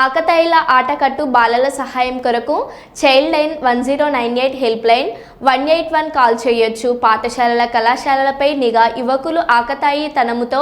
ఆకతాయిల ఆటకట్టు బాలల సహాయం కొరకు childline one zero nine eight helpline one eight one call చేయొచ్చు. పాఠశాలల కళాశాలలపై నిఘా యువకులు ఆకతాయి తనముతో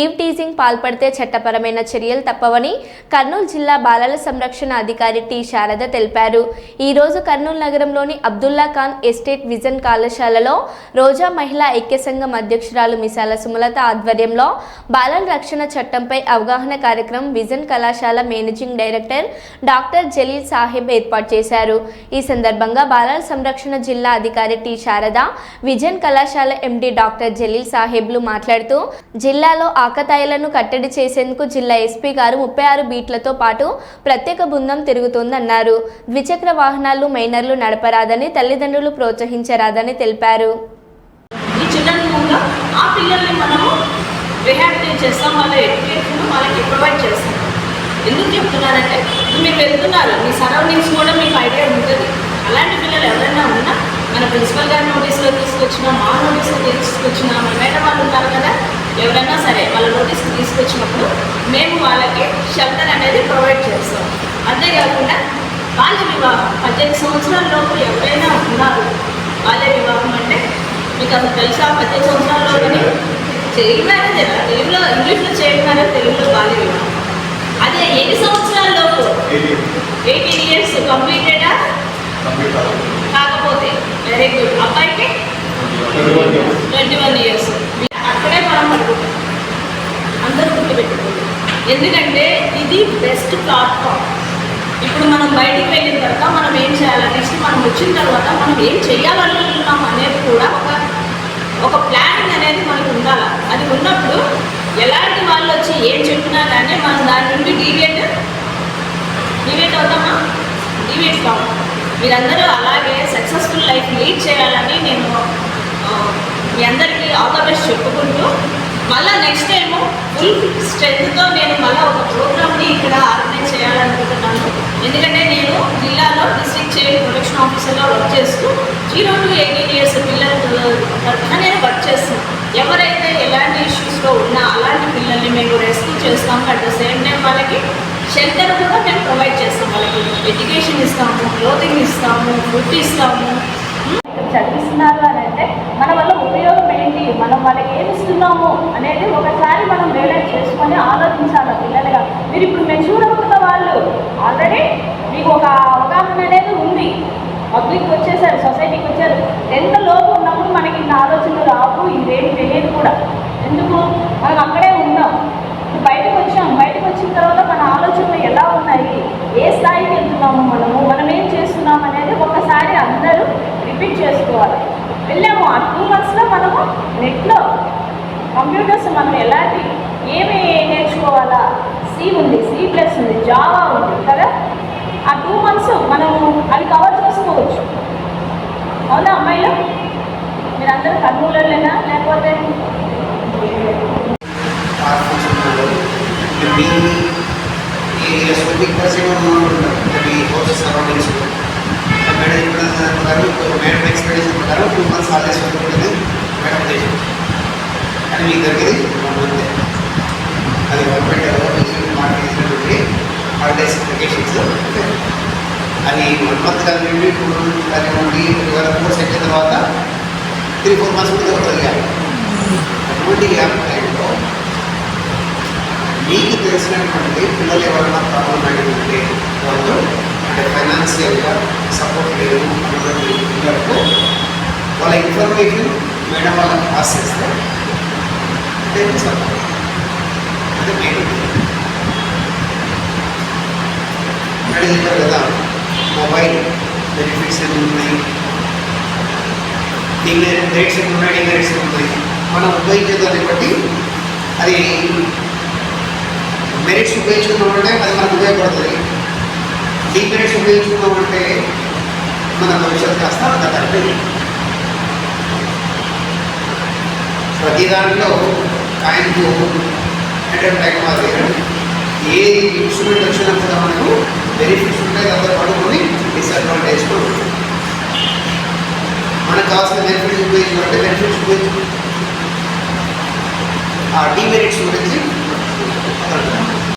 ఈవ్ టీజింగ్ పాల్పడితే చట్టపరమైన చర్యలు తప్పవని కర్నూలు జిల్లా బాలల సంరక్షణ అధికారి టి. శారద తెలిపారు. ఈరోజు కర్నూలు నగరంలోని అబ్దుల్లా ఖాన్ ఎస్టేట్ విజన్ కళాశాలలో రోజా మహిళా ఐక్య సంఘం అధ్యక్షురాలు మిసాల సుమలత ఆధ్వర్యంలో బాలల రక్షణ చట్టంపై అవగాహన కార్యక్రమం విజన్ కళాశాల managing director doctor Jaleel Saheb ఏర్పాటు చేశారు. ఈ సందర్భంగా బాలల సంరక్షణ జిల్లా అధికారి టి. శారద విజన్ కళాశాల ఎండి డాక్టర్ జలీల్ సాహెబ్లు మాట్లాడుతూ జిల్లాలో ఆకతాయిలను కట్టడి చేసేందుకు జిల్లా ఎస్పీ గారు ముప్పై ఆరు బీట్లతో పాటు ప్రత్యేక బృందం తిరుగుతోందన్నారు. ద్విచక్ర వాహనాలు మైనర్లు నడపరాదని తల్లిదండ్రులు ప్రోత్సహించరాదని తెలిపారు. ఈ ఆ పిల్లల్ని మనము రిహాబిలిటేట్ చేస్తాం వాళ్ళ ఎడ్యుకేషన్ వాళ్ళకి ప్రొవైడ్ చేస్తాం. ఎందుకు చెప్తున్నానంటే ఇప్పుడు మీరు వెళ్తున్నారు మీ సరౌండింగ్స్ కూడా మీకు ఐడియా ఉంటుంది. అలాంటి పిల్లలు ఎవరైనా ఉన్నా మన ప్రిన్సిపల్ గారి నోటీస్లో తీసుకొచ్చినా మా నోటీస్లో తీసుకొచ్చినా మన మేడం వాళ్ళు ఉంటారు కదా ఎవరైనా సరే వాళ్ళ నోటీస్కి తీసుకొచ్చినప్పుడు మేము వాళ్ళకి షెల్టర్ అనేది ప్రొవైడ్ చేస్తాం. అంతేకాకుండా బాల్య వివాహం పద్దెనిమిది సంవత్సరాల లోపు ఎవరైనా ఉన్నారు బాల్య వివాహం అంటే మీకు అసలు తెలుసా? పద్దెనిమిది సంవత్సరాల్లోనే చైల్డ్ మ్యారేజ్ ఎలా తెలుగులో ఇంగ్లీష్లో మ్యారేజ్ తెలుగులో బాల్య వివాహం. అదే ఎన్ని సంవత్సరాల లోపు? ఎయిటీన్ ఇయర్స్ కంప్లీటెడా? కాకపోతే వెరీ గుడ్. అబ్బాయికి? Twenty one years. అక్కడే మనం పడుకుంటాం అందరూ గుర్తుపెట్టుకోండి. ఎందుకంటే ఇది బెస్ట్ ప్లాట్ఫామ్. ఇప్పుడు మనం బయటికి వెళ్ళిన తర్వాత మనం ఏం చేయాలి నెక్స్ట్ మనం వచ్చిన తర్వాత మనం ఏం చేయాలనుకుంటున్నాం అనేది కూడా ఒక ఒక ప్లానింగ్ అనేది మనకు ఉండాలి అది ఉన్నప్పుడు ఎలాంటి వాళ్ళు వచ్చి ఏం చెప్పినా కానీ మనం దాని నుండి డీవియేట్ డివేట్ అవుతామా? డివేట్ కావు మీరందరూ అలాగే సక్సెస్ఫుల్ లైఫ్ లీడ్ చేయాలని నేను మీ అందరికీ ఆల్ ద బెస్ట్ చెప్పుకుంటూ మళ్ళీ నెక్స్ట్ టైం ఫుల్ స్ట్రెంత్తో నేను మళ్ళీ ఒక ప్రోగ్రామ్ని ఇక్కడ ఆర్గనైజ్ చేయాలనుకుంటున్నాను. ఎందుకంటే నేను జిల్లాలో డిస్ట్రిక్ట్ చైల్డ్ ప్రొటెక్షన్ ఆఫీసర్గా వర్క్ చేస్తూ జీరో టు ఎయిటీన్ ఇయర్స్ పిల్లల తరఫున నేను వర్క్ చేస్తున్నాను. ఎవరైతే ఎలాంటి ఇష్యూస్లో ఉన్నా అలాంటి పిల్లల్ని మేము రెస్క్యూ చేస్తాం అట్ ద సేమ్ టైం వాళ్ళకి షెల్టర్ కూడా మేము ప్రొవైడ్ చేస్తాం వాళ్ళకి ఎడ్యుకేషన్ ఇస్తాము క్లోతింగ్ ఇస్తాము ఫుడ్ ఇస్తాము. Hmm? చదివిస్తున్నారు అని అంటే మన వల్ల ఉపయోగం ఏంటి? మనం వాళ్ళకి ఏమి ఇస్తున్నాము అనేది ఒకసారి మనం రియలైజ్ చేసుకొని ఆలోచించాలి పిల్లలుగా. మీరు ఇప్పుడు మెచ్యూర్ అవుతున్న వాళ్ళు ఆల్రెడీ మీకు ఒక అవగాహన అనేది ఉంది. పబ్లిక్ వచ్చేసారు సొసైటీకి వచ్చారు. ఎంత లోపు ఉన్నప్పుడు మనకి ఇన్ని ఆలోచనలు రావు ఇదేమి తెలియదు కూడా. ఎందుకు? మనం అక్కడే ఉన్నాం. బయటకు వచ్చాం. బయటకు వచ్చిన తర్వాత మన ఆలోచనలు ఎలా ఉన్నాయి? ఏ స్థాయికి వెళ్తున్నాము మనము? మనం ఏం చేస్తున్నాం అనేది ఒకసారి అందరూ రిపీట్ చేసుకోవాలి. వెళ్ళాము. ఆ టూ మంత్స్లో మనము నెట్లో కంప్యూటర్స్ మనం ఎలాంటి ఏమి నేర్చుకోవాలా? సి ఉంది. సి ప్లస్ ఉంది. జావా ఉంది కదా ఆ టూ మంత్స్ మనము అది కవర్ చేసుకోవచ్చు అవునా అమ్మాయిలు మీరందరూ కర్నూలులోనా లేకపోతే మీ ఈ స్కూలింగ్ పరిచయం మీ హౌస్ సరౌండింగ్స్ మేడం చెప్పిన ప్రకారం మేడం ఎక్స్పీరియన్స్ ప్రకారం టూ మంత్స్ హాలిడేస్ ఉంటుంది మేడం చేసి కానీ మీకు దొరికింది వన్ మంత్ అది గవర్నమెంట్ మాట చేసినటువంటి హాలిడేస్ అప్లికేషన్స్ అది వన్ మంత్ కానివ్వండి టూ మంత్ కానివ్వండి ఒకవేళ కోర్స్ అయిన తర్వాత త్రీ ఫోర్ మంత్స్ కూడా దొరుకుతుంది అటువంటి మీకు తెలిసినటువంటి పిల్లలు ఎవరైనా ప్రాబ్లం అడిగితే వాళ్ళు అంటే ఫైనాన్షియల్గా సపోర్ట్ లేదు అన్నటువంటి పిల్లలకు వాళ్ళ ఇన్ఫర్మేషన్ మేడం వాళ్ళకి పాస్ చేస్తే అంటే సపోర్ట్ అది మెయిన్ మేడం కదా మొబైల్ బెనిఫిట్స్ ఎన్ని ఉన్నాయి? డిగ్రీ రేట్స్ ఎన్ని ఉన్నాయి డిగ్రీ రేట్స్ ఎన్ని ఉన్నాయి? మనం ఉపయోగించేదాన్ని బట్టి అది మెరిట్స్ ఉపయోగించుకున్నామంటే అది మనకు ఉపయోగపడుతుంది. డీమెరిట్స్ ఉపయోగించుకున్నామంటే మన భవిష్యత్తు కాస్త అంత ప్రతి దాంట్లో ఆయనకు అంటే టైం మాది ఏది ఇన్స్ట్రుమెంట్ వచ్చినా కూడా మనకు బెనిఫిట్స్ ఉంటాయి దాంతో పడుకొని డిసడ్వాంటేజ్ కూడా ఉంటుంది. మనకు కావాల్సిన బెనిఫిట్స్ ఉపయోగించుకుంటే బెనిఫిట్స్ ఉపయోగించు. ఆ డిమెరిట్స్ గురించి మాట్లాడుతున్నాం